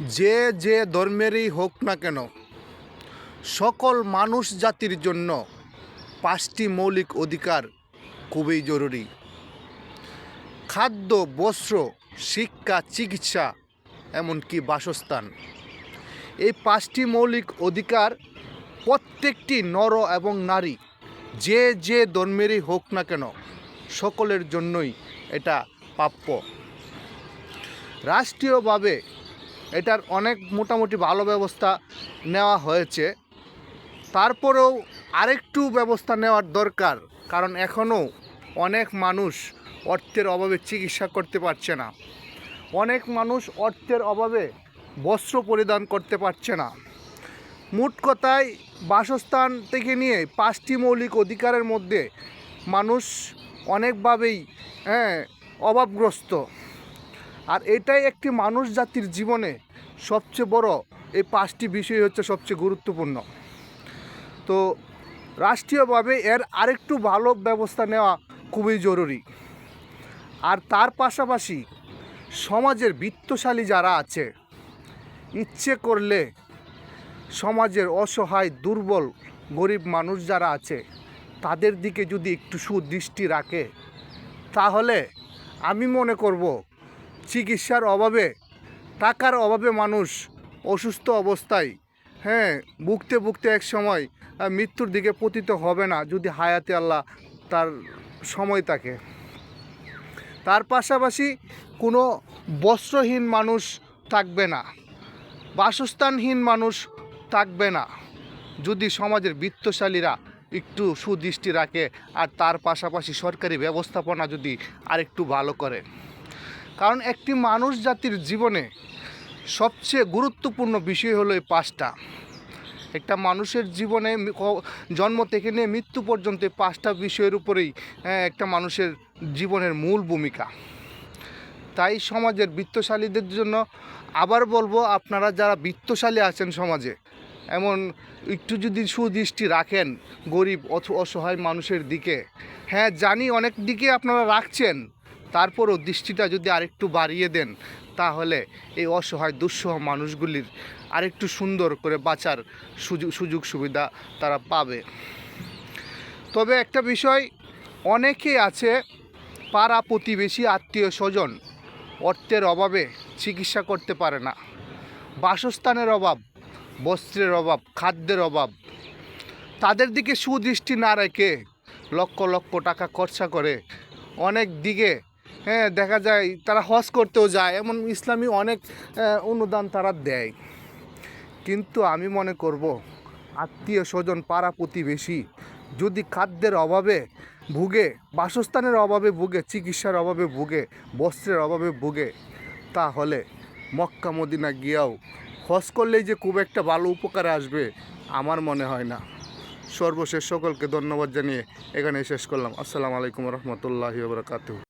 যে যে ধর্মেরই হোক না কেন, সকল মানুষ জাতির জন্য পাঁচটি মৌলিক অধিকার খুবই জরুরি। খাদ্য, বস্ত্র, শিক্ষা, চিকিৎসা, এমনকি বাসস্থান। এই পাঁচটি মৌলিক অধিকার প্রত্যেকটি নর এবং নারী, যে যে ধর্মেরই হোক না কেন, সকলের জন্যই এটা প্রাপ্য। রাষ্ট্রীয়ভাবে এটার অনেক মোটামুটি ভালো ব্যবস্থা নেওয়া হয়েছে। তারপরেও আরেকটু ব্যবস্থা নেওয়ার দরকার, কারণ এখনও অনেক মানুষ অর্থের অভাবে চিকিৎসা করতে পারছে না। অনেক মানুষ অর্থের অভাবে বস্ত্র পরিধান করতে পারছে না। মোট কথায়, বাসস্থান থেকে নিয়ে পাঁচটি মৌলিক অধিকারের মধ্যে মানুষ অনেকভাবেই হ্যাঁ অভাবগ্রস্ত। আর এটাই একটি মানুষ জাতির জীবনে সবচেয়ে বড়, এই পাঁচটি বিষয় হচ্ছে সবচেয়ে গুরুত্বপূর্ণ। তো রাষ্ট্রীয়ভাবে এর আরেকটু ভালো ব্যবস্থা নেওয়া খুবই জরুরি। আর তার পাশাপাশি সমাজের বিত্তশালী যারা আছে, ইচ্ছে করলে সমাজের অসহায়, দুর্বল, গরিব মানুষ যারা আছে, তাদের দিকে যদি একটু সুদৃষ্টি রাখে, তাহলে আমি মনে করব চিকিৎসার অভাবে, টাকার অভাবে মানুষ অসুস্থ অবস্থায়। হ্যাঁ ভুগতে ভুগতে এক সময় মৃত্যুর দিকে পতিত হবে না যদি হায়াতে আল্লাহ তার সময় থাকে। তার পাশাপাশি কোনো বস্ত্রহীন মানুষ থাকবে না, বাসস্থানহীন মানুষ থাকবে না যদি সমাজের বিত্তশালীরা একটু সুদৃষ্টি রাখে আর তার পাশাপাশি সরকারি ব্যবস্থাপনা যদি আরেকটু ভালো করে। কারণ একটি মানুষ জাতির জীবনে সবচেয়ে গুরুত্বপূর্ণ বিষয় হলো এই পাঁচটা। একটা মানুষের জীবনে জন্ম থেকে নিয়ে মৃত্যু পর্যন্ত এই পাঁচটা বিষয়ের উপরেই হ্যাঁ, একটা মানুষের জীবনের মূল ভূমিকা। তাই সমাজের বৃত্তশালীদের জন্য আবার বলব আপনারা যারা বৃত্তশালী আছেন সমাজে এমন একটু যদি সুদৃষ্টি রাখেন গরিব অথ অসহায় মানুষের দিকে। হ্যাঁ জানি অনেক দিকে আপনারা রাখছেন তারপরও দৃষ্টিটা যদি আরেকটু বাড়িয়ে দেন, তাহলে এই অসহায়, দুঃসহ মানুষগুলির আরেকটু সুন্দর করে বাঁচার সুযোগ সুযোগ সুবিধা তারা পাবে। তবে একটা বিষয় অনেকেই আছে পাড়া প্রতিবেশী, আত্মীয় স্বজন অর্থের অভাবে চিকিৎসা করতে পারে না। বাসস্থানের অভাব, বস্ত্রের অভাব, খাদ্যের অভাব। তাদের দিকে সুদৃষ্টি না রেখে লক্ষ লক্ষ টাকা খরচা করে অনেক দিকে হ্যাঁ দেখা যায় তারা হজ করতেও যায়, এমন ইসলামী অনেক অনুদান তারা দেয়। কিন্তু আমি মনে করব, আত্মীয় স্বজন, পাড়া প্রতিবেশী, যদি খাদ্যের অভাবে ভুগে, বাসস্থানের অভাবে ভুগে, চিকিৎসার অভাবে ভুগে, বস্ত্রের অভাবে ভুগে, তাহলে মক্কা, মদিনা গিয়াও হজ করলেই যে খুব একটা ভালো উপকারে আসবে, আমার মনে হয় না। সর্বশেষ সকলকে ধন্যবাদ জানিয়ে এখানে শেষ করলাম। আসসালামু আলাইকুম রহমতুল্লাহি বারকাতুহ।